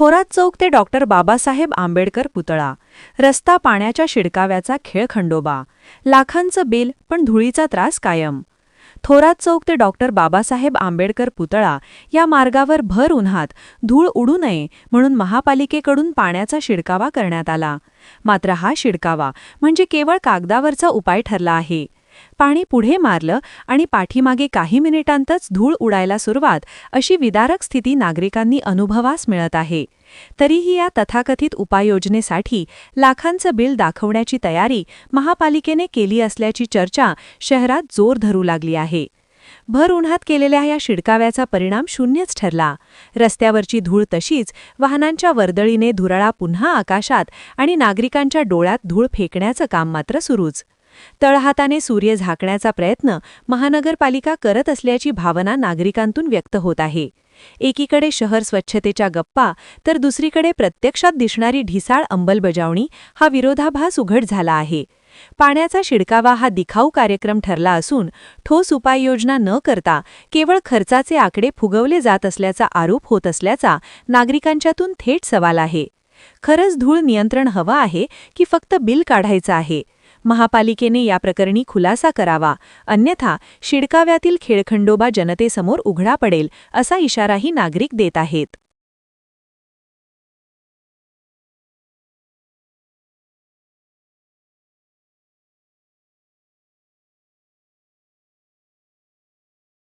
थोरात चौक ते डॉक्टर बाबासाहेब आंबेडकर पुतळा. रस्ता पाण्याच्या शिडकाव्याचा खेळ खंडोबा. लाखांचं बिल पण धुळीचा त्रास कायम. थोरात चौक ते डॉक्टर बाबासाहेब आंबेडकर पुतळा या मार्गावर भर उन्हात धूळ उडू नये म्हणून महापालिकेकडून पाण्याचा शिडकावा करण्यात आला. मात्र हा शिडकावा म्हणजे केवळ कागदावरचा उपाय ठरला आहे. पाणी पुढे मारलं आणि पाठीमागे काही मिनिटांतच धूळ उडायला सुरुवात अशी विदारक स्थिती नागरिकांनी अनुभवास मिळत आहे. तरीही या तथाकथित उपाययोजनेसाठी लाखांचं बिल दाखवण्याची तयारी महापालिकेने केली असल्याची चर्चा शहरात जोर धरू लागली आहे. भर उन्हात केलेल्या या शिडकाव्याचा परिणाम शून्यच ठरला. रस्त्यावरची धूळ तशीच वाहनांच्या वर्दळीने धुराळा पुन्हा आकाशात आणि नागरिकांच्या डोळ्यात धूळ फेकण्याचं काम मात्र सुरूच. तळहाताने सूर्य झाकण्याचा प्रयत्न महानगरपालिका करत असल्याची भावना नागरिकांतून व्यक्त होत आहे. एकीकडे शहर स्वच्छतेच्या गप्पा तर दुसरीकडे प्रत्यक्षात दिसणारी ढिसाळ अंमलबजावणी हा विरोधाभास उघड झाला आहे. पाण्याचा शिडकावा हा दिखाऊ कार्यक्रम ठरला असून ठोस उपाययोजना न करता केवळ खर्चाचे आकडे फुगवले जात असल्याचा आरोप होत असल्याचा नागरिकांच्यातून थेट सवाल आहे. खरंच धूळ नियंत्रण हवं आहे की फक्त बिल काढायचं आहे? महापालिकेने या प्रकरणी खुलासा करावा. अन्यथा शिडकाव्यातील खेळखंडोबा जनतेसमोर उघडा पडेल असा इशाराही नागरिक देत आहेत.